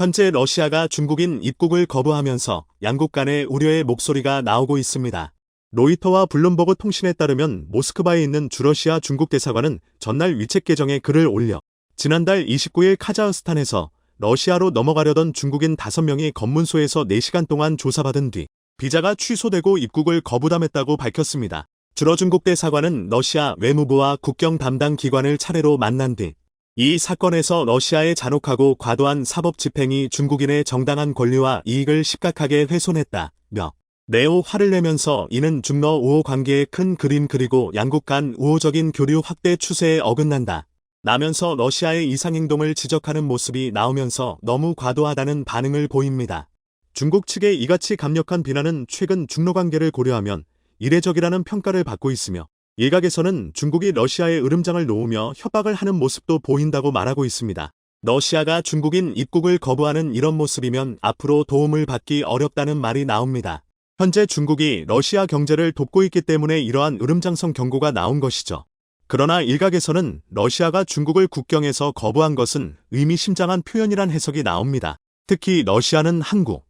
현재 러시아가 중국인 입국을 거부하면서 양국 간의 우려의 목소리가 나오고 있습니다. 로이터와 블룸버그 통신에 따르면 모스크바에 있는 주러시아 중국 대사관은 전날 위챗 계정에 글을 올려 지난달 29일 카자흐스탄에서 러시아로 넘어가려던 중국인 5명이 검문소에서 4시간 동안 조사받은 뒤 비자가 취소되고 입국을 거부담했다고 밝혔습니다. 주러 중국 대사관은 러시아 외무부와 국경 담당 기관을 차례로 만난 뒤 이 사건에서 러시아의 잔혹하고 과도한 사법 집행이 중국인의 정당한 권리와 이익을 심각하게 훼손했다며 내오 화를 내면서 이는 중러 우호 관계의 큰 그림 그리고 양국 간 우호적인 교류 확대 추세에 어긋난다. 라면서 러시아의 이상행동을 지적하는 모습이 나오면서 너무 과도하다는 반응을 보입니다. 중국 측의 이같이 강력한 비난은 최근 중러 관계를 고려하면 이례적이라는 평가를 받고 있으며 일각에서는 중국이 러시아에 으름장을 놓으며 협박을 하는 모습도 보인다고 말하고 있습니다. 러시아가 중국인 입국을 거부하는 이런 모습이면 앞으로 도움을 받기 어렵다는 말이 나옵니다. 현재 중국이 러시아 경제를 돕고 있기 때문에 이러한 으름장성 경고가 나온 것이죠. 그러나 일각에서는 러시아가 중국을 국경에서 거부한 것은 의미심장한 표현이란 해석이 나옵니다. 특히 러시아는 한국,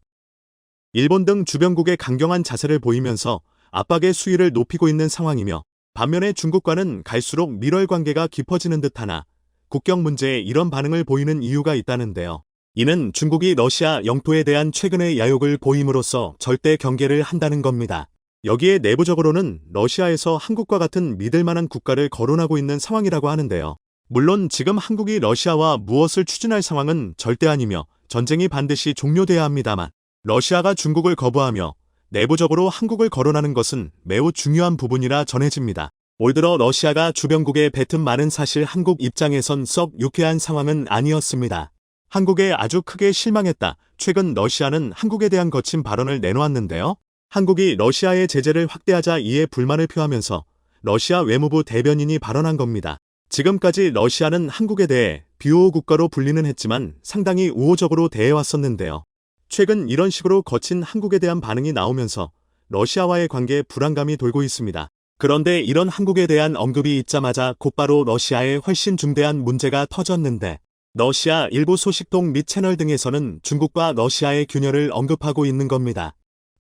일본 등 주변국의 강경한 자세를 보이면서 압박의 수위를 높이고 있는 상황이며 반면에 중국과는 갈수록 밀월 관계가 깊어지는 듯하나 국경 문제에 이런 반응을 보이는 이유가 있다는데요. 이는 중국이 러시아 영토에 대한 최근의 야욕을 보임으로써 절대 경계를 한다는 겁니다. 여기에 내부적으로는 러시아에서 한국과 같은 믿을 만한 국가를 거론하고 있는 상황이라고 하는데요. 물론 지금 한국이 러시아와 무엇을 추진할 상황은 절대 아니며 전쟁이 반드시 종료돼야 합니다만 러시아가 중국을 거부하며 내부적으로 한국을 거론하는 것은 매우 중요한 부분이라 전해집니다. 올 들어 러시아가 주변국에 뱉은 말은 사실 한국 입장에선 썩 유쾌한 상황은 아니었습니다. 한국에 아주 크게 실망했다. 최근 러시아는 한국에 대한 거친 발언을 내놓았는데요. 한국이 러시아의 제재를 확대하자 이에 불만을 표하면서 러시아 외무부 대변인이 발언한 겁니다. 지금까지 러시아는 한국에 대해 비호호 국가로 불리는 했지만 상당히 우호적으로 대해왔었는데요. 최근 이런 식으로 거친 한국에 대한 반응이 나오면서 러시아와의 관계에 불안감이 돌고 있습니다. 그런데 이런 한국에 대한 언급이 있자마자 곧바로 러시아에 훨씬 중대한 문제가 터졌는데 러시아 일부 소식통 및 채널 등에서는 중국과 러시아의 균열을 언급하고 있는 겁니다.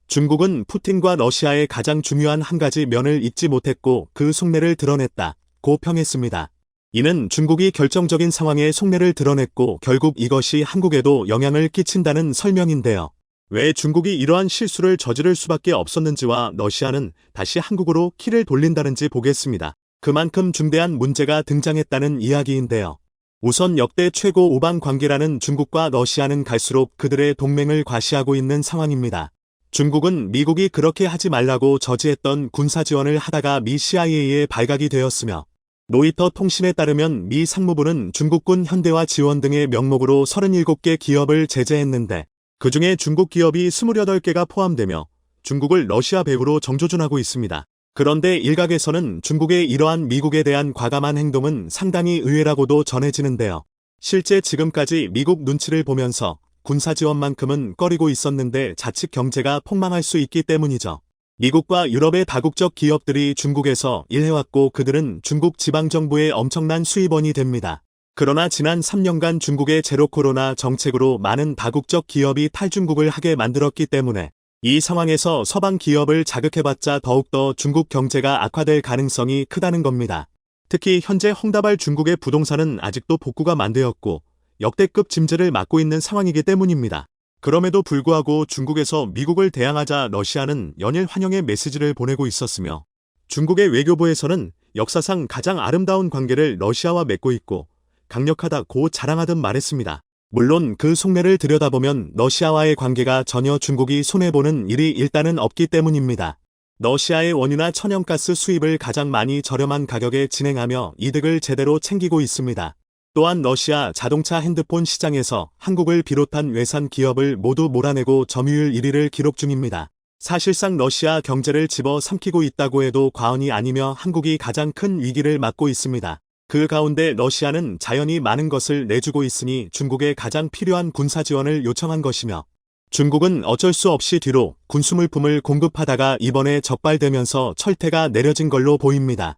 중국은 푸틴과 러시아의 가장 중요한 한 가지 면을 잊지 못했고 그 속내를 드러냈다. 고 평했습니다. 이는 중국이 결정적인 상황에 속내를 드러냈고 결국 이것이 한국에도 영향을 끼친다는 설명인데요. 왜 중국이 이러한 실수를 저지를 수밖에 없었는지와 러시아는 다시 한국으로 키를 돌린다는지 보겠습니다. 그만큼 중대한 문제가 등장했다는 이야기인데요. 우선 역대 최고 우방 관계라는 중국과 러시아는 갈수록 그들의 동맹을 과시하고 있는 상황입니다. 중국은 미국이 그렇게 하지 말라고 저지했던 군사 지원을 하다가 미 CIA에 발각이 되었으며 로이터 통신에 따르면 미 상무부는 중국군 현대화 지원 등의 명목으로 37개 기업을 제재했는데 그 중에 중국 기업이 28개가 포함되며 중국을 러시아 배후로 정조준하고 있습니다. 그런데 일각에서는 중국의 이러한 미국에 대한 과감한 행동은 상당히 의외라고도 전해지는데요. 실제 지금까지 미국 눈치를 보면서 군사 지원만큼은 꺼리고 있었는데 자칫 경제가 폭망할 수 있기 때문이죠. 미국과 유럽의 다국적 기업들이 중국에서 일해왔고 그들은 중국 지방정부의 엄청난 수입원이 됩니다. 그러나 지난 3년간 중국의 제로 코로나 정책으로 많은 다국적 기업이 탈중국을 하게 만들었기 때문에 이 상황에서 서방 기업을 자극해봤자 더욱더 중국 경제가 악화될 가능성이 크다는 겁니다. 특히 현재 헝다발 중국의 부동산은 아직도 복구가 만되었고 역대급 짐재를 맡고 있는 상황이기 때문입니다. 그럼에도 불구하고 중국에서 미국을 대항하자 러시아는 연일 환영의 메시지를 보내고 있었으며 중국의 외교부에서는 역사상 가장 아름다운 관계를 러시아와 맺고 있고 강력하다고 자랑하듯 말했습니다. 물론 그 속내를 들여다보면 러시아와의 관계가 전혀 중국이 손해보는 일이 일단은 없기 때문입니다. 러시아의 원유나 천연가스 수입을 가장 많이 저렴한 가격에 진행하며 이득을 제대로 챙기고 있습니다. 또한 러시아 자동차 핸드폰 시장에서 한국을 비롯한 외산 기업을 모두 몰아내고 점유율 1위를 기록 중입니다. 사실상 러시아 경제를 집어 삼키고 있다고 해도 과언이 아니며 한국이 가장 큰 위기를 맞고 있습니다. 그 가운데 러시아는 자연히 많은 것을 내주고 있으니 중국에 가장 필요한 군사 지원을 요청한 것이며 중국은 어쩔 수 없이 뒤로 군수물품을 공급하다가 이번에 적발되면서 철퇴가 내려진 걸로 보입니다.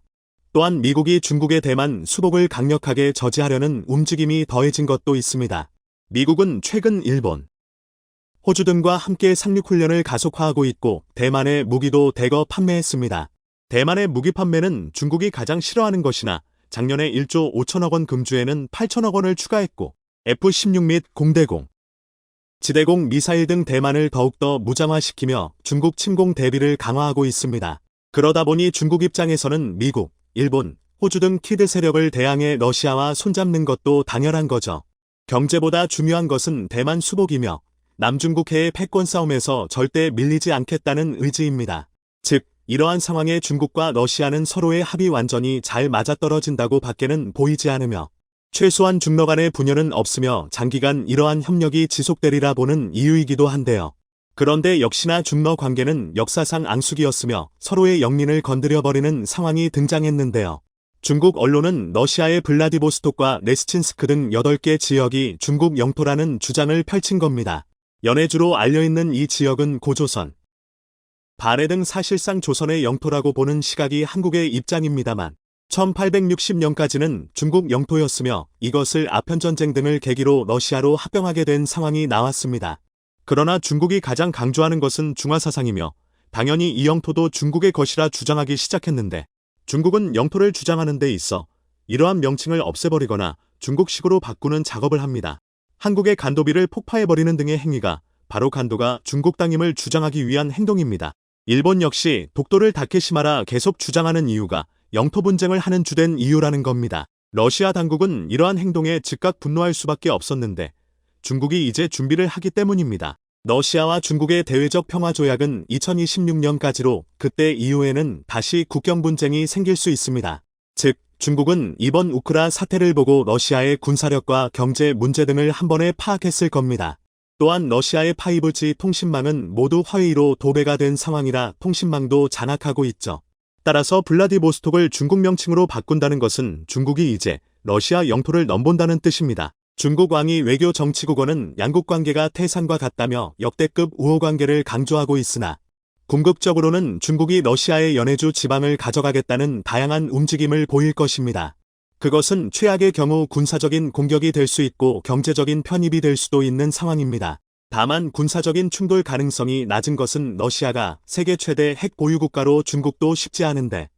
또한 미국이 중국의 대만 수복을 강력하게 저지하려는 움직임이 더해진 것도 있습니다. 미국은 최근 일본, 호주 등과 함께 상륙훈련을 가속화하고 있고 대만의 무기도 대거 판매했습니다. 대만의 무기 판매는 중국이 가장 싫어하는 것이나 작년에 1조 5천억 원 금주에는 8천억 원을 추가했고 F-16 및 공대공, 지대공 미사일 등 대만을 더욱더 무장화시키며 중국 침공 대비를 강화하고 있습니다. 그러다 보니 중국 입장에서는 미국, 일본, 호주 등 키드 세력을 대항해 러시아와 손잡는 것도 당연한 거죠. 경제보다 중요한 것은 대만 수복이며 남중국해의 패권 싸움에서 절대 밀리지 않겠다는 의지입니다. 즉, 이러한 상황에 중국과 러시아는 서로의 합이 완전히 잘 맞아떨어진다고 밖에는 보이지 않으며 최소한 중러 간의 분열은 없으며 장기간 이러한 협력이 지속되리라 보는 이유이기도 한데요. 그런데 역시나 중러 관계는 역사상 앙숙이었으며 서로의 영린을 건드려버리는 상황이 등장했는데요. 중국 언론은 러시아의 블라디보스톡과 레스친스크 등 8개 지역이 중국 영토라는 주장을 펼친 겁니다. 연해주로 알려있는 이 지역은 고조선, 발해 등 사실상 조선의 영토라고 보는 시각이 한국의 입장입니다만 1860년까지는 중국 영토였으며 이것을 아편전쟁 등을 계기로 러시아로 합병하게 된 상황이 나왔습니다. 그러나 중국이 가장 강조하는 것은 중화사상이며 당연히 이 영토도 중국의 것이라 주장하기 시작했는데 중국은 영토를 주장하는 데 있어 이러한 명칭을 없애버리거나 중국식으로 바꾸는 작업을 합니다. 한국의 간도비를 폭파해버리는 등의 행위가 바로 간도가 중국 땅임을 주장하기 위한 행동입니다. 일본 역시 독도를 다케시마라 계속 주장하는 이유가 영토 분쟁을 하는 주된 이유라는 겁니다. 러시아 당국은 이러한 행동에 즉각 분노할 수밖에 없었는데 중국이 이제 준비를 하기 때문입니다. 러시아와 중국의 대외적 평화 조약은 2026년까지로 그때 이후에는 다시 국경 분쟁이 생길 수 있습니다. 즉, 중국은 이번 우크라 사태를 보고 러시아의 군사력과 경제 문제 등을 한 번에 파악했을 겁니다. 또한 러시아의 5G 통신망은 모두 허위로 도배가 된 상황이라 통신망도 장악하고 있죠. 따라서 블라디보스톡을 중국 명칭으로 바꾼다는 것은 중국이 이제 러시아 영토를 넘본다는 뜻입니다. 중국 왕이 외교 정치국어는 양국 관계가 태산과 같다며 역대급 우호 관계를 강조하고 있으나 궁극적으로는 중국이 러시아의 연해주 지방을 가져가겠다는 다양한 움직임을 보일 것입니다. 그것은 최악의 경우 군사적인 공격이 될 수 있고 경제적인 편입이 될 수도 있는 상황입니다. 다만 군사적인 충돌 가능성이 낮은 것은 러시아가 세계 최대 핵 보유국가로 중국도 쉽지 않은데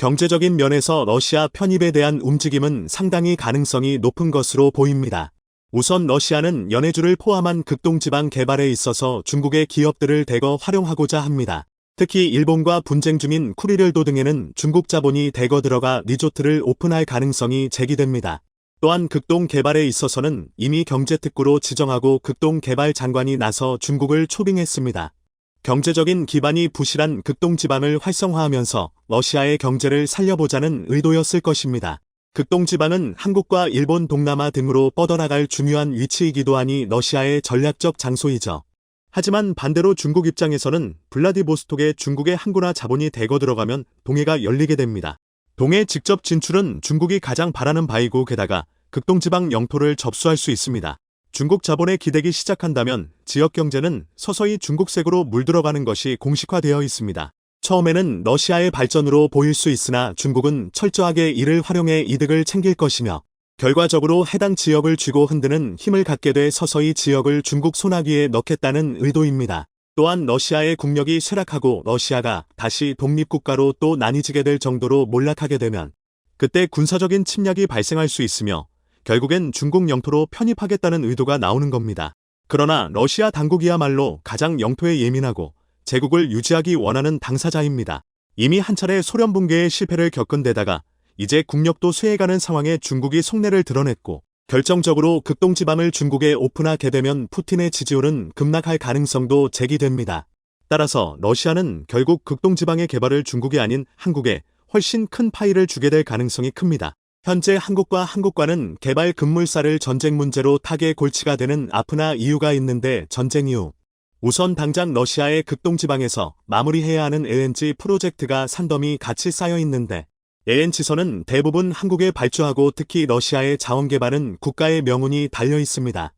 경제적인 면에서 러시아 편입에 대한 움직임은 상당히 가능성이 높은 것으로 보입니다. 우선 러시아는 연해주를 포함한 극동지방 개발에 있어서 중국의 기업들을 대거 활용하고자 합니다. 특히 일본과 분쟁 중인 쿠리를도 등에는 중국 자본이 대거 들어가 리조트를 오픈할 가능성이 제기됩니다. 또한 극동 개발에 있어서는 이미 경제특구로 지정하고 극동 개발 장관이 나서 중국을 초빙했습니다. 경제적인 기반이 부실한 극동 지방을 활성화하면서 러시아의 경제를 살려보자는 의도였을 것입니다. 극동 지방은 한국과 일본 동남아 등으로 뻗어나갈 중요한 위치이기도 하니 러시아의 전략적 장소이죠. 하지만 반대로 중국 입장에서는 블라디보스톡에 중국의 항구나 자본이 대거 들어가면 동해가 열리게 됩니다. 동해 직접 진출은 중국이 가장 바라는 바이고 게다가 극동지방 영토를 접수할 수 있습니다. 중국 자본에 기대기 시작한다면 지역 경제는 서서히 중국색으로 물들어가는 것이 공식화되어 있습니다. 처음에는 러시아의 발전으로 보일 수 있으나 중국은 철저하게 이를 활용해 이득을 챙길 것이며 결과적으로 해당 지역을 쥐고 흔드는 힘을 갖게 돼 서서히 지역을 중국 손아귀에 넣겠다는 의도입니다. 또한 러시아의 국력이 쇠락하고 러시아가 다시 독립국가로 또 나뉘지게 될 정도로 몰락하게 되면 그때 군사적인 침략이 발생할 수 있으며 결국엔 중국 영토로 편입하겠다는 의도가 나오는 겁니다. 그러나 러시아 당국이야말로 가장 영토에 예민하고 제국을 유지하기 원하는 당사자입니다. 이미 한 차례 소련 붕괴의 실패를 겪은 데다가 이제 국력도 쇠해가는 상황에 중국이 속내를 드러냈고 결정적으로 극동지방을 중국에 오픈하게 되면 푸틴의 지지율은 급락할 가능성도 제기됩니다. 따라서 러시아는 결국 극동지방의 개발을 중국이 아닌 한국에 훨씬 큰 파이를 주게 될 가능성이 큽니다. 현재 한국과 한국과는 개발 급물살을 전쟁 문제로 타계 골치가 되는 아프나 이유가 있는데 전쟁 이후 우선 당장 러시아의 극동지방에서 마무리해야 하는 LNG 프로젝트가 산더미 같이 쌓여 있는데 AN치선은 대부분 한국에 발주하고 특히 러시아의 자원 개발은 국가의 명운이 달려 있습니다.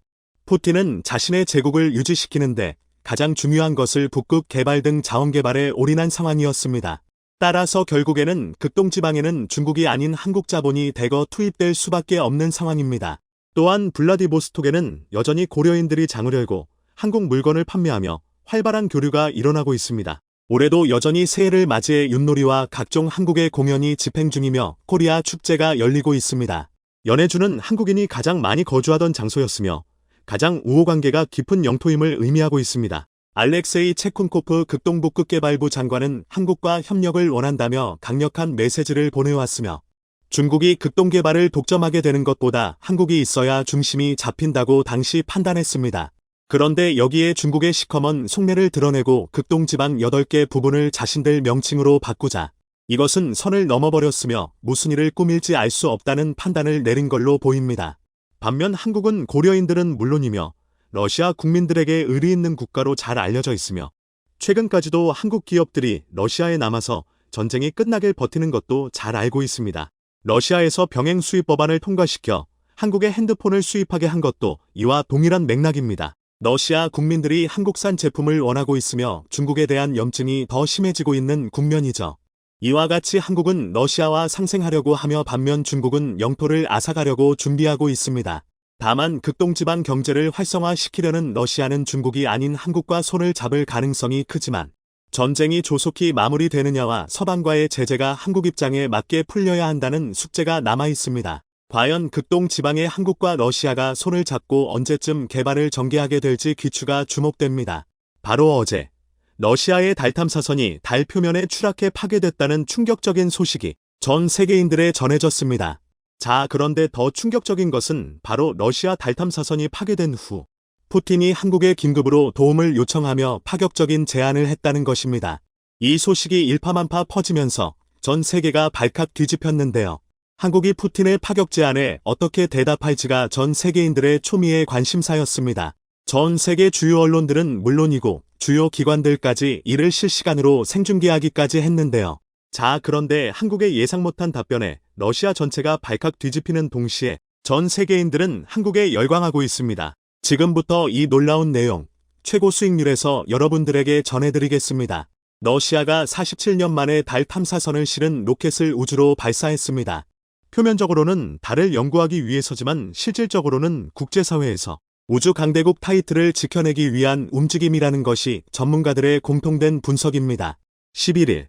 푸틴은 자신의 제국을 유지시키는데 가장 중요한 것을 북극 개발 등 자원 개발에 올인한 상황이었습니다. 따라서 결국에는 극동지방에는 중국이 아닌 한국 자본이 대거 투입될 수밖에 없는 상황입니다. 또한 블라디보스톡에는 여전히 고려인들이 장을 열고 한국 물건을 판매하며 활발한 교류가 일어나고 있습니다. 올해도 여전히 새해를 맞이해 윷놀이와 각종 한국의 공연이 집행 중이며 코리아 축제가 열리고 있습니다. 연해주는 한국인이 가장 많이 거주하던 장소였으며 가장 우호관계가 깊은 영토임을 의미하고 있습니다. 알렉세이 체쿤코프 극동북극 개발부 장관은 한국과 협력을 원한다며 강력한 메시지를 보내왔으며 중국이 극동 개발을 독점하게 되는 것보다 한국이 있어야 중심이 잡힌다고 당시 판단했습니다. 그런데 여기에 중국의 시커먼 속내를 드러내고 극동 지방 8개 부분을 자신들 명칭으로 바꾸자 이것은 선을 넘어버렸으며 무슨 일을 꾸밀지 알 수 없다는 판단을 내린 걸로 보입니다. 반면 한국은 고려인들은 물론이며 러시아 국민들에게 의리 있는 국가로 잘 알려져 있으며 최근까지도 한국 기업들이 러시아에 남아서 전쟁이 끝나길 버티는 것도 잘 알고 있습니다. 러시아에서 병행 수입 법안을 통과시켜 한국에 핸드폰을 수입하게 한 것도 이와 동일한 맥락입니다. 러시아 국민들이 한국산 제품을 원하고 있으며 중국에 대한 염증이 더 심해지고 있는 국면이죠. 이와 같이 한국은 러시아와 상생하려고 하며 반면 중국은 영토를 앗아가려고 준비하고 있습니다. 다만 극동지방 경제를 활성화시키려는 러시아는 중국이 아닌 한국과 손을 잡을 가능성이 크지만 전쟁이 조속히 마무리되느냐와 서방과의 제재가 한국 입장에 맞게 풀려야 한다는 숙제가 남아 있습니다. 과연 극동 지방의 한국과 러시아가 손을 잡고 언제쯤 개발을 전개하게 될지 귀추가 주목됩니다. 바로 어제 러시아의 달 탐사선이 달 표면에 추락해 파괴됐다는 충격적인 소식이 전 세계인들에 전해졌습니다. 자, 그런데 더 충격적인 것은 바로 러시아 달 탐사선이 파괴된 후 푸틴이 한국에 긴급으로 도움을 요청하며 파격적인 제안을 했다는 것입니다. 이 소식이 일파만파 퍼지면서 전 세계가 발칵 뒤집혔는데요. 한국이 푸틴의 파격 제안에 어떻게 대답할지가 전 세계인들의 초미의 관심사였습니다. 전 세계 주요 언론들은 물론이고 주요 기관들까지 이를 실시간으로 생중계하기까지 했는데요. 자, 그런데 한국의 예상 못한 답변에 러시아 전체가 발칵 뒤집히는 동시에 전 세계인들은 한국에 열광하고 있습니다. 지금부터 이 놀라운 내용, 최고 수익률에서 여러분들에게 전해드리겠습니다. 러시아가 47년 만에 달 탐사선을 실은 로켓을 우주로 발사했습니다. 표면적으로는 달을 연구하기 위해서지만 실질적으로는 국제사회에서 우주 강대국 타이틀을 지켜내기 위한 움직임이라는 것이 전문가들의 공통된 분석입니다. 11일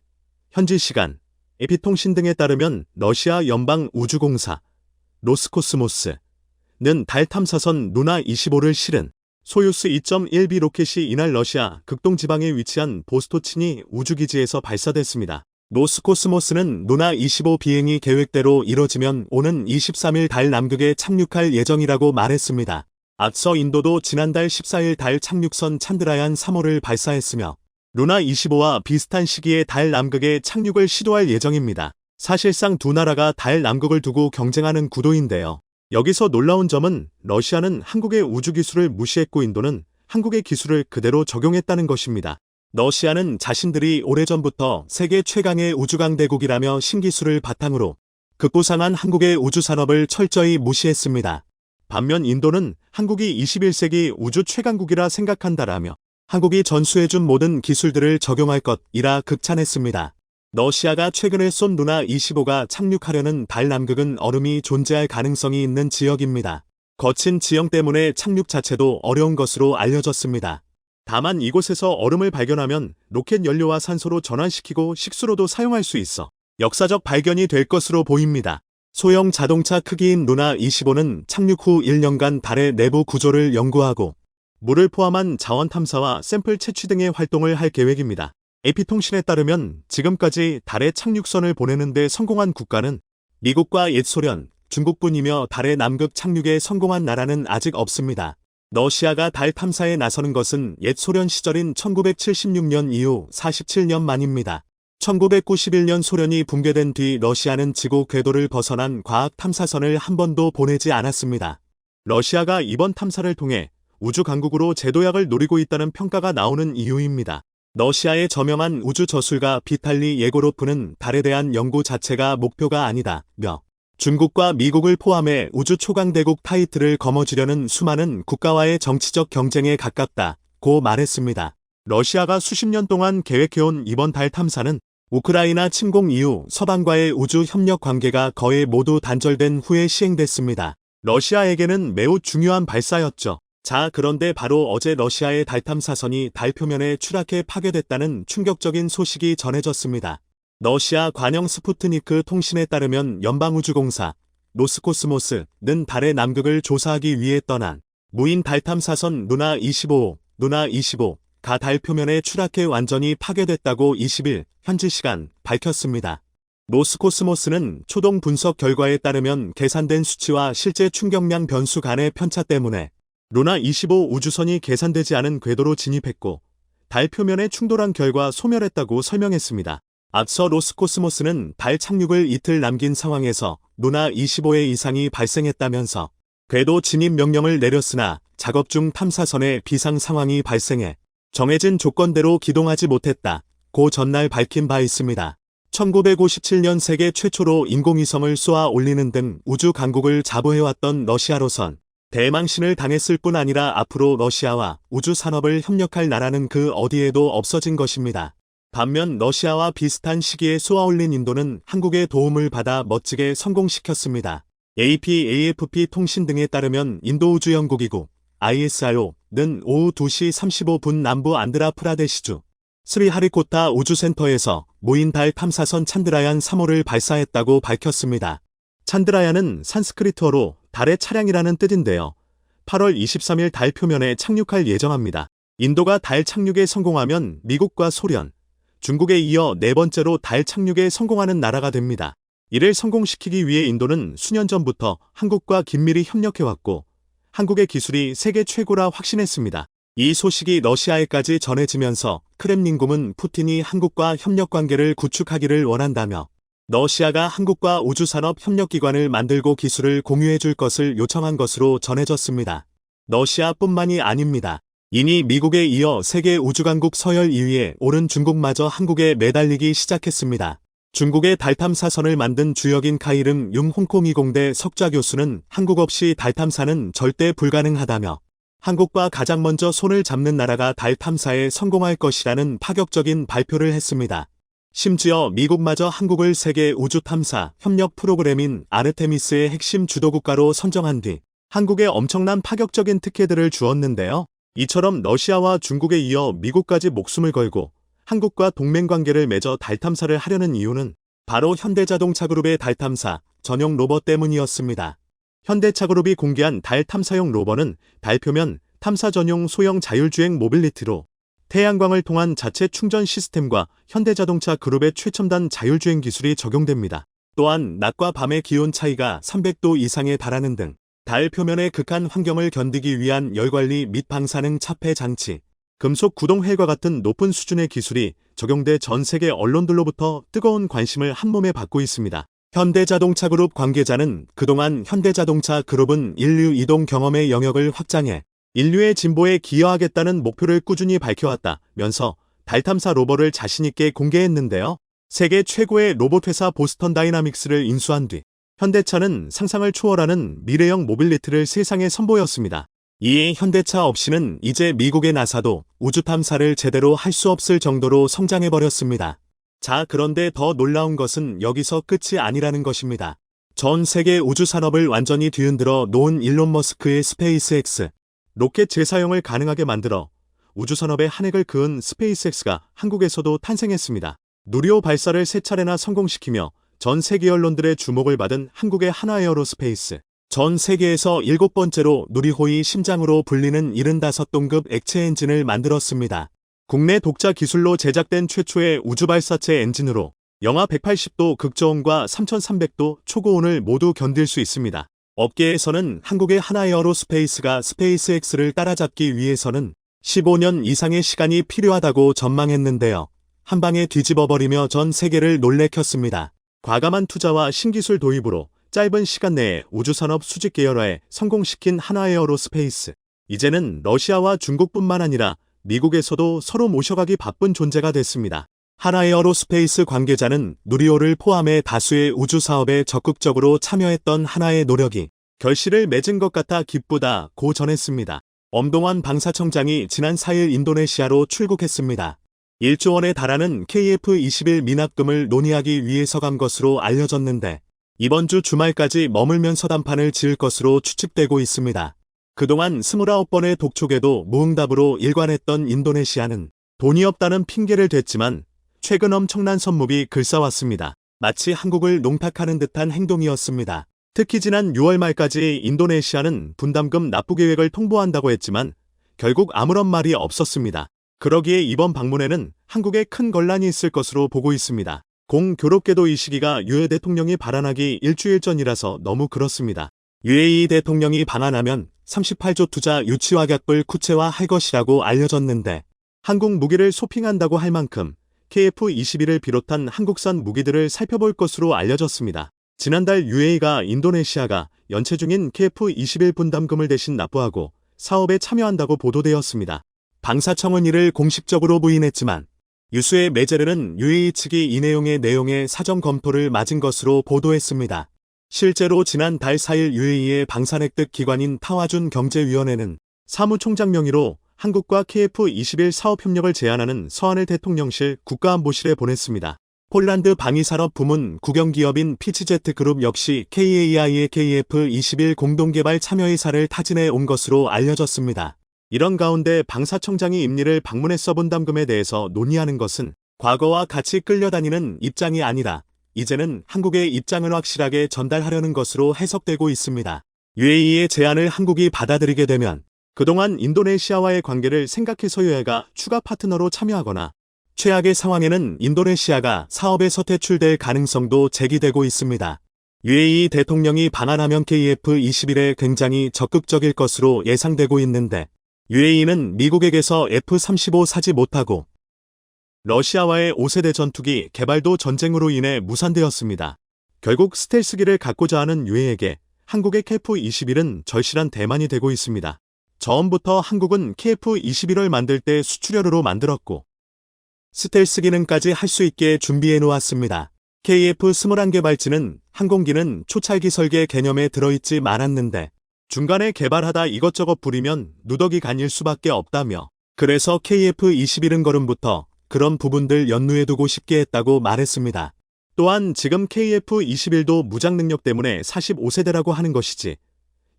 현지 시간 에피통신 등에 따르면 러시아 연방 우주공사 로스코스모스는 달 탐사선 루나 25를 실은 소유스 2.1B 로켓이 이날 러시아 극동 지방에 위치한 보스토치니 우주기지에서 발사됐습니다. 로스코스모스는 루나 25 비행이 계획대로 이뤄지면 오는 23일 달 남극에 착륙할 예정이라고 말했습니다. 앞서 인도도 지난달 14일 달 착륙선 찬드라얀 3호를 발사했으며 루나 25와 비슷한 시기에 달 남극에 착륙을 시도할 예정입니다. 사실상 두 나라가 달 남극을 두고 경쟁하는 구도인데요. 여기서 놀라운 점은 러시아는 한국의 우주 기술을 무시했고 인도는 한국의 기술을 그대로 적용했다는 것입니다. 러시아는 자신들이 오래전부터 세계 최강의 우주강대국이라며 신기술을 바탕으로 극부상한 한국의 우주 산업을 철저히 무시했습니다. 반면 인도는 한국이 21세기 우주 최강국이라 생각한다라며 한국이 전수해준 모든 기술들을 적용할 것이라 극찬했습니다. 러시아가 최근에 쏜 루나 25가 착륙하려는 달 남극은 얼음이 존재할 가능성이 있는 지역입니다. 거친 지형 때문에 착륙 자체도 어려운 것으로 알려졌습니다. 다만 이곳에서 얼음을 발견하면 로켓 연료와 산소로 전환시키고 식수로도 사용할 수 있어 역사적 발견이 될 것으로 보입니다. 소형 자동차 크기인 루나 25는 착륙 후 1년간 달의 내부 구조를 연구하고 물을 포함한 자원 탐사와 샘플 채취 등의 활동을 할 계획입니다. AP통신에 따르면 지금까지 달에 착륙선을 보내는 데 성공한 국가는 미국과 옛 소련, 중국뿐이며 달의 남극 착륙에 성공한 나라는 아직 없습니다. 러시아가 달 탐사에 나서는 것은 옛 소련 시절인 1976년 이후 47년 만입니다. 1991년 소련이 붕괴된 뒤 러시아는 지구 궤도를 벗어난 과학 탐사선을 한 번도 보내지 않았습니다. 러시아가 이번 탐사를 통해 우주 강국으로 제도약을 노리고 있다는 평가가 나오는 이유입니다. 러시아의 저명한 우주 저술가 비탈리 예고로프는 달에 대한 연구 자체가 목표가 아니다.며 중국과 미국을 포함해 우주 초강대국 타이틀을 거머쥐려는 수많은 국가와의 정치적 경쟁에 가깝다 고 말했습니다. 러시아가 수십 년 동안 계획해온 이번 달 탐사는 우크라이나 침공 이후 서방과의 우주 협력 관계가 거의 모두 단절된 후에 시행됐습니다. 러시아에게는 매우 중요한 발사였죠. 자, 그런데 바로 어제 러시아의 달 탐사선이 달 표면에 추락해 파괴됐다는 충격적인 소식이 전해졌습니다. 러시아 관영 스푸트니크 통신에 따르면 연방우주공사 노스코스모스는 달의 남극을 조사하기 위해 떠난 무인 달 탐사선 누나 25, 누나 25 가 달 표면에 추락해 완전히 파괴됐다고 20일 현지 시간 밝혔습니다. 노스코스모스는 초동 분석 결과에 따르면 계산된 수치와 실제 충격량 변수 간의 편차 때문에 루나 25 우주선이 계산되지 않은 궤도로 진입했고 달 표면에 충돌한 결과 소멸했다고 설명했습니다. 앞서 로스코스모스는 달 착륙을 이틀 남긴 상황에서 루나 25의 이상이 발생했다면서 궤도 진입 명령을 내렸으나 작업 중 탐사선에 비상 상황이 발생해 정해진 조건대로 기동하지 못했다. 고 전날 밝힌 바 있습니다. 1957년 세계 최초로 인공위성을 쏘아 올리는 등 우주 강국을 자부해왔던 러시아로선 대망신을 당했을 뿐 아니라 앞으로 러시아와 우주 산업을 협력할 나라는 그 어디에도 없어진 것입니다. 반면 러시아와 비슷한 시기에 쏘아올린 인도는 한국의 도움을 받아 멋지게 성공시켰습니다. AP, AFP 통신 등에 따르면 인도우주연구기구 ISRO는 오후 2시 35분 남부 안드라프라데시주 스리하리코타 우주센터에서 무인 달 탐사선 찬드라얀 3호를 발사했다고 밝혔습니다. 찬드라얀은 산스크리트어로 달의 차량이라는 뜻인데요. 8월 23일 달 표면에 착륙할 예정합니다. 인도가 달 착륙에 성공하면 미국과 소련, 중국에 이어 네 번째로 달 착륙에 성공하는 나라가 됩니다. 이를 성공시키기 위해 인도는 수년 전부터 한국과 긴밀히 협력해왔고 한국의 기술이 세계 최고라 확신했습니다. 이 소식이 러시아에까지 전해지면서 크렘린궁은 푸틴이 한국과 협력 관계를 구축하기를 원한다며 러시아가 한국과 우주산업 협력기관을 만들고 기술을 공유해 줄 것을 요청한 것으로 전해졌습니다. 러시아뿐만이 아닙니다. 이니 미국에 이어 세계 우주강국 서열 2위에 오른 중국마저 한국에 매달리기 시작했습니다. 중국의 달 탐사선을 만든 주역인 카이름 융 홍콩이공대 석좌 교수는 한국 없이 달 탐사는 절대 불가능하다며 한국과 가장 먼저 손을 잡는 나라가 달 탐사에 성공할 것이라는 파격적인 발표를 했습니다. 심지어 미국마저 한국을 세계 우주 탐사 협력 프로그램인 아르테미스의 핵심 주도국가로 선정한 뒤 한국에 엄청난 파격적인 특혜들을 주었는데요. 이처럼 러시아와 중국에 이어 미국까지 목숨을 걸고 한국과 동맹 관계를 맺어 달 탐사를 하려는 이유는 바로 현대자동차그룹의 달 탐사 전용 로버 때문이었습니다. 현대차그룹이 공개한 달 탐사용 로버는 달 표면 탐사 전용 소형 자율주행 모빌리티로 태양광을 통한 자체 충전 시스템과 현대자동차 그룹의 최첨단 자율주행 기술이 적용됩니다. 또한 낮과 밤의 기온 차이가 300도 이상에 달하는 등 달 표면의 극한 환경을 견디기 위한 열관리 및 방사능 차폐 장치, 금속 구동헬과 같은 높은 수준의 기술이 적용돼 전 세계 언론들로부터 뜨거운 관심을 한몸에 받고 있습니다. 현대자동차 그룹 관계자는 그동안 현대자동차 그룹은 인류 이동 경험의 영역을 확장해 인류의 진보에 기여하겠다는 목표를 꾸준히 밝혀왔다면서 달 탐사 로버를 자신있게 공개했는데요. 세계 최고의 로봇 회사 보스턴 다이나믹스를 인수한 뒤 현대차는 상상을 초월하는 미래형 모빌리티를 세상에 선보였습니다. 이에 현대차 없이는 이제 미국의 나사도 우주 탐사를 제대로 할 수 없을 정도로 성장해버렸습니다. 자, 그런데 더 놀라운 것은 여기서 끝이 아니라는 것입니다. 전 세계 우주 산업을 완전히 뒤흔들어 놓은 일론 머스크의 스페이스X 로켓 재사용을 가능하게 만들어 우주 산업의 한 획을 그은 스페이스X가 한국에서도 탄생했습니다. 누리호 발사를 세 차례나 성공시키며 전 세계 언론들의 주목을 받은 한국의 하나에어로스페이스. 전 세계에서 일곱 번째로 누리호의 심장으로 불리는 75동급 액체 엔진을 만들었습니다. 국내 독자 기술로 제작된 최초의 우주발사체 엔진으로 영하 180도 극저온과 3300도 초고온을 모두 견딜 수 있습니다. 업계에서는 한국의 하나에어로스페이스가 스페이스X를 따라잡기 위해서는 15년 이상의 시간이 필요하다고 전망했는데요. 한 방에 뒤집어버리며 전 세계를 놀래켰습니다. 과감한 투자와 신기술 도입으로 짧은 시간 내에 우주산업 수직 계열화에 성공시킨 하나에어로스페이스. 이제는 러시아와 중국뿐만 아니라 미국에서도 서로 모셔가기 바쁜 존재가 됐습니다. 하나에어로스페이스 관계자는 누리호를 포함해 다수의 우주 사업에 적극적으로 참여했던 하나의 노력이 결실을 맺은 것 같아 기쁘다 고 전했습니다. 엄동환 방사청장이 지난 4일 인도네시아로 출국했습니다. 1조 원에 달하는 KF-21 미납금을 논의하기 위해서 간 것으로 알려졌는데 이번 주 주말까지 머물면서 단판을 지을 것으로 추측되고 있습니다. 그동안 29번의 독촉에도 무응답으로 일관했던 인도네시아는 돈이 없다는 핑계를 댔지만 최근 엄청난 선목이 글싸왔습니다. 마치 한국을 농탁하는 듯한 행동이었습니다. 특히 지난 6월 말까지 인도네시아는 분담금 납부 계획을 통보한다고 했지만 결국 아무런 말이 없었습니다. 그러기에 이번 방문에는 한국에 큰 걸란이 있을 것으로 보고 있습니다. 공교롭게도 이 시기가 유해 대통령이 발언하기 일주일 전이라서 너무 그렇습니다. UAE 대통령이 방한하면 38조 투자 유치와 격불 구체화할 것이라고 알려졌는데 한국 무기를 쇼핑한다고 할 만큼 KF-21을 비롯한 한국산 무기들을 살펴볼 것으로 알려졌습니다. 지난달 UAE가 인도네시아가 연체 중인 KF-21 분담금을 대신 납부하고 사업에 참여한다고 보도되었습니다. 방사청은 이를 공식적으로 부인했지만 유수의 메제르는 UAE 측이 이 내용의 내용에 사전 검토를 맞은 것으로 보도했습니다. 실제로 지난달 4일 UAE의 방산획득 기관인 타와준 경제위원회는 사무총장 명의로 한국과 KF-21 사업 협력을 제안하는 서한을 대통령실 국가안보실에 보냈습니다. 폴란드 방위산업 부문 국영기업인 피치제트 그룹 역시 KAI의 KF-21 공동개발 참여의사를 타진해 온 것으로 알려졌습니다. 이런 가운데 방사청장이 임리를 방문해 본 담금에 대해서 논의하는 것은 과거와 같이 끌려다니는 입장이 아니라 이제는 한국의 입장을 확실하게 전달하려는 것으로 해석되고 있습니다. UAE의 제안을 한국이 받아들이게 되면 그동안 인도네시아와의 관계를 생각해서여야가 추가 파트너로 참여하거나 최악의 상황에는 인도네시아가 사업에서 퇴출될 가능성도 제기되고 있습니다. UAE 대통령이 방한하면 KF-21에 굉장히 적극적일 것으로 예상되고 있는데 UAE는 미국에게서 F-35 사지 못하고 러시아와의 5세대 전투기 개발도 전쟁으로 인해 무산되었습니다. 결국 스텔스기를 갖고자 하는 UAE에게 한국의 KF-21은 절실한 대만이 되고 있습니다. 처음부터 한국은 KF-21을 만들 때 수출혈으로 만들었고 스텔스 기능까지 할 수 있게 준비해 놓았습니다. KF-21 개발지는 항공기는 초찰기 설계 개념에 들어있지 않았는데 중간에 개발하다 이것저것 부리면 누더기 간일 수밖에 없다며 그래서 KF-21은 걸음부터 그런 부분들 연루해 두고 싶게 했다고 말했습니다. 또한 지금 KF-21도 무장 능력 때문에 45세대라고 하는 것이지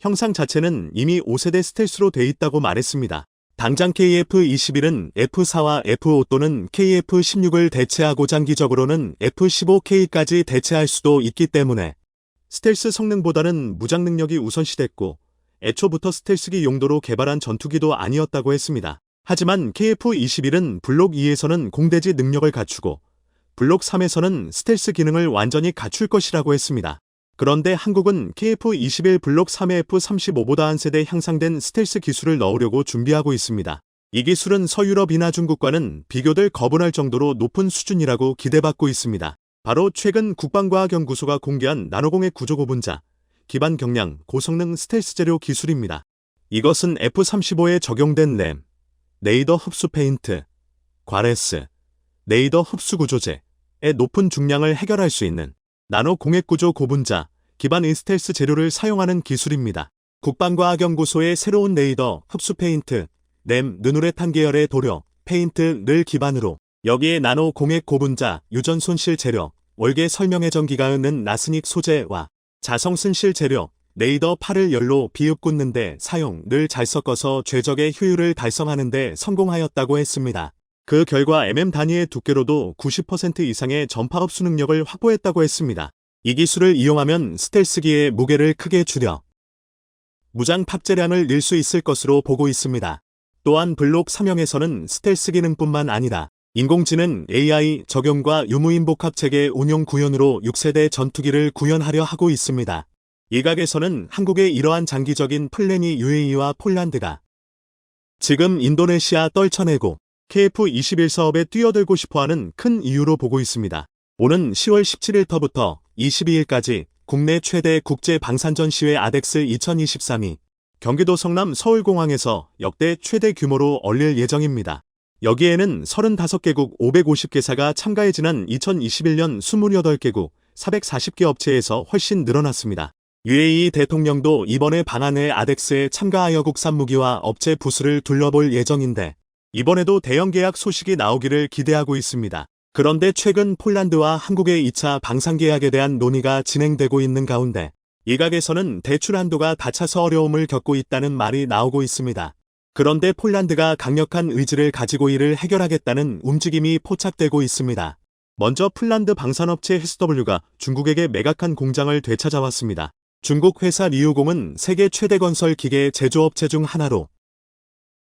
형상 자체는 이미 5세대 스텔스로 돼 있다고 말했습니다. 당장 KF-21은 F4와 F5 또는 KF-16을 대체하고 장기적으로는 F-15K까지 대체할 수도 있기 때문에 스텔스 성능보다는 무장 능력이 우선시됐고 애초부터 스텔스기 용도로 개발한 전투기도 아니었다고 했습니다. 하지만 KF-21은 블록 2에서는 공대지 능력을 갖추고 블록 3에서는 스텔스 기능을 완전히 갖출 것이라고 했습니다. 그런데 한국은 KF-21 블록 3의 F-35보다 한 세대 향상된 스텔스 기술을 넣으려고 준비하고 있습니다. 이 기술은 서유럽이나 중국과는 비교될 거분할 정도로 높은 수준이라고 기대받고 있습니다. 바로 최근 국방과학연구소가 공개한 나노공의 구조 고분자, 기반 경량, 고성능 스텔스 재료 기술입니다. 이것은 F-35에 적용된 램, 네이더 흡수 페인트, 과레스, 네이더 흡수 구조제의 높은 중량을 해결할 수 있는 나노 공액 구조 고분자, 기반 인스텔스 재료를 사용하는 기술입니다. 국방과학연구소의 새로운 레이더, 흡수 페인트, 램, 느누레탄 계열의 도료, 페인트를 기반으로 여기에 나노 공액 고분자, 유전 손실 재료, 월계 설명의 전기가 흐는 나스닉 소재와 자성 순실 재료, 레이더 팔을 열로 비읍 꽂는데 사용을 잘 섞어서 최적의 효율을 달성하는데 성공하였다고 했습니다. 그 결과 mm 단위의 두께로도 90% 이상의 전파 흡 수 능력을 확보했다고 했습니다. 이 기술을 이용하면 스텔스기의 무게를 크게 줄여 무장 탑재량을 늘 수 있을 것으로 보고 있습니다. 또한 블록 3형에서는 스텔스 기능뿐만 아니라 인공지능 AI 적용과 유무인 복합 체계 운용 구현으로 6세대 전투기를 구현하려 하고 있습니다. 일각에서는 한국의 이러한 장기적인 플랜이 UAE와 폴란드가 지금 인도네시아 떨쳐내고 KF-21 사업에 뛰어들고 싶어하는 큰 이유로 보고 있습니다. 오는 10월 17일부터 22일까지 국내 최대 국제 방산전 시회 아덱스 2023이 경기도 성남 서울공항에서 역대 최대 규모로 열릴 예정입니다. 여기에는 35개국 550개사가 참가해 지난 2021년 28개국 440개 업체에서 훨씬 늘어났습니다. UAE 대통령도 이번에 방한회 아덱스에 참가하여 국산 무기와 업체 부수를 둘러볼 예정인데 이번에도 대형 계약 소식이 나오기를 기대하고 있습니다. 그런데 최근 폴란드와 한국의 2차 방산 계약에 대한 논의가 진행되고 있는 가운데 일각에서는 대출 한도가 낮아서 어려움을 겪고 있다는 말이 나오고 있습니다. 그런데 폴란드가 강력한 의지를 가지고 이를 해결하겠다는 움직임이 포착되고 있습니다. 먼저 폴란드 방산업체 SW가 중국에게 매각한 공장을 되찾아왔습니다. 중국 회사 리우공은 세계 최대 건설 기계 제조업체 중 하나로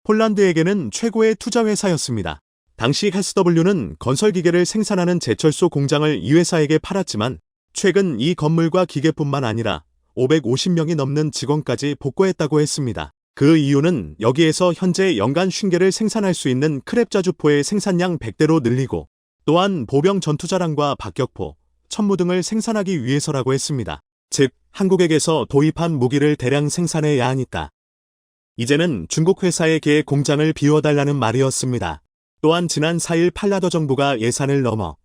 폴란드에게는 최고의 투자 회사였습니다. 당시 SW는 건설 기계를 생산하는 제철소 공장을 이 회사에게 팔았지만 최근 이 건물과 기계뿐만 아니라 550명이 넘는 직원까지 복구했다고 했습니다. 그 이유는 여기에서 현재 연간 50개를 생산할 수 있는 크랩 자주포의 생산량 100대로 늘리고 또한 보병 전투자랑과 박격포, 천무 등을 생산하기 위해서라고 했습니다. 즉, 한국에게서 도입한 무기를 대량 생산해야 하니까. 이제는 중국 회사에게 공장을 비워달라는 말이었습니다. 또한 지난 4일 팔라더 정부가 예산을 넘어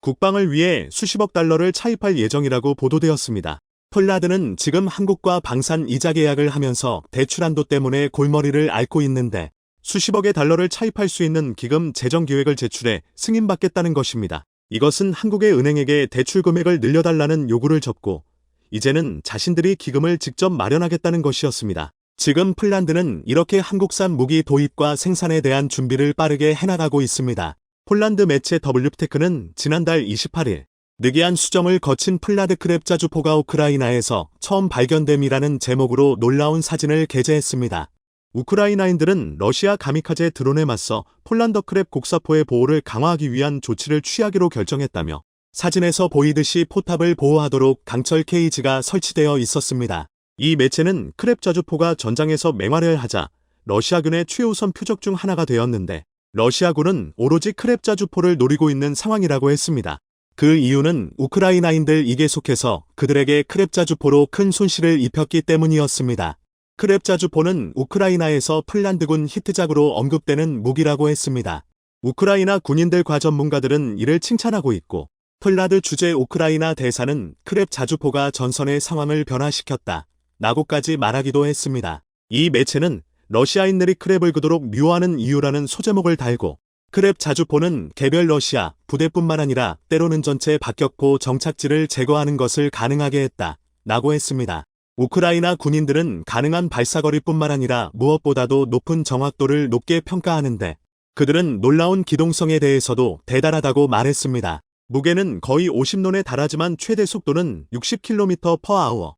국방을 위해 수십억 달러를 차입할 예정이라고 보도되었습니다. 폴라드는 지금 한국과 방산 이자 계약을 하면서 대출 한도 때문에 골머리를 앓고 있는데 수십억의 달러를 차입할 수 있는 기금 재정 계획을 제출해 승인받겠다는 것입니다. 이것은 한국의 은행에게 대출 금액을 늘려달라는 요구를 접고 이제는 자신들이 기금을 직접 마련하겠다는 것이었습니다. 지금 폴란드는 이렇게 한국산 무기 도입과 생산에 대한 준비를 빠르게 해나가고 있습니다. 폴란드 매체 W테크는 지난달 28일 느기한 수정을 거친 플라드 크랩 자주포가 우크라이나에서 처음 발견됨이라는 제목으로 놀라운 사진을 게재했습니다. 우크라이나인들은 러시아 가미카제 드론에 맞서 폴란더 크랩 곡사포의 보호를 강화하기 위한 조치를 취하기로 결정했다며 사진에서 보이듯이 포탑을 보호하도록 강철 케이지가 설치되어 있었습니다. 이 매체는 크랩 자주포가 전장에서 맹활을 하자 러시아군의 최우선 표적 중 하나가 되었는데 러시아군은 오로지 크랩 자주포를 노리고 있는 상황이라고 했습니다. 그 이유는 우크라이나인들 이게 속해서 그들에게 크랩 자주포로 큰 손실을 입혔기 때문이었습니다. 크랩 자주포는 우크라이나에서 폴란드군 히트작으로 언급되는 무기라고 했습니다. 우크라이나 군인들 과 전문가들은 이를 칭찬하고 있고 폴라드 주재 우크라이나 대사는 크랩 자주포가 전선의 상황을 변화시켰다. 라고까지 말하기도 했습니다. 이 매체는 러시아인들이 크랩을 그도록 미워하는 이유라는 소제목을 달고 크랩 자주포는 개별 러시아 부대뿐만 아니라 때로는 전체 박격포 정착지를 제거하는 것을 가능하게 했다. 라고 했습니다. 우크라이나 군인들은 가능한 발사거리뿐만 아니라 무엇보다도 높은 정확도를 높게 평가하는데 그들은 놀라운 기동성에 대해서도 대단하다고 말했습니다. 무게는 거의 50론에 달하지만 최대 속도는 60km/h.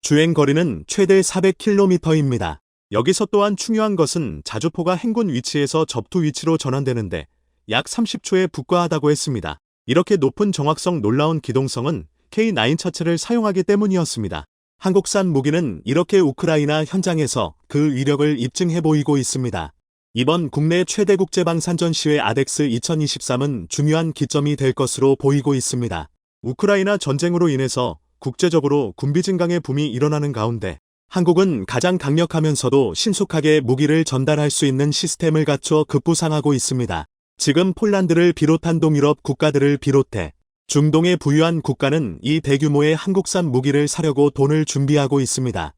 주행 거리는 최대 400km입니다. 여기서 또한 중요한 것은 자주포가 행군 위치에서 접투 위치로 전환되는데 약 30초에 북과하다고 했습니다. 이렇게 높은 정확성 놀라운 기동성은 K9 차체를 사용하기 때문이었습니다. 한국산 무기는 이렇게 우크라이나 현장에서 그 위력을 입증해 보이고 있습니다. 이번 국내 최대 국제방산 전 시회 아덱스 2023은 중요한 기점이 될 것으로 보이고 있습니다. 우크라이나 전쟁으로 인해서 국제적으로 군비 증강의 붐이 일어나는 가운데 한국은 가장 강력하면서도 신속하게 무기를 전달할 수 있는 시스템을 갖춰 급부상하고 있습니다. 지금 폴란드를 비롯한 동유럽 국가들을 비롯해 중동의 부유한 국가는 이 대규모의 한국산 무기를 사려고 돈을 준비하고 있습니다.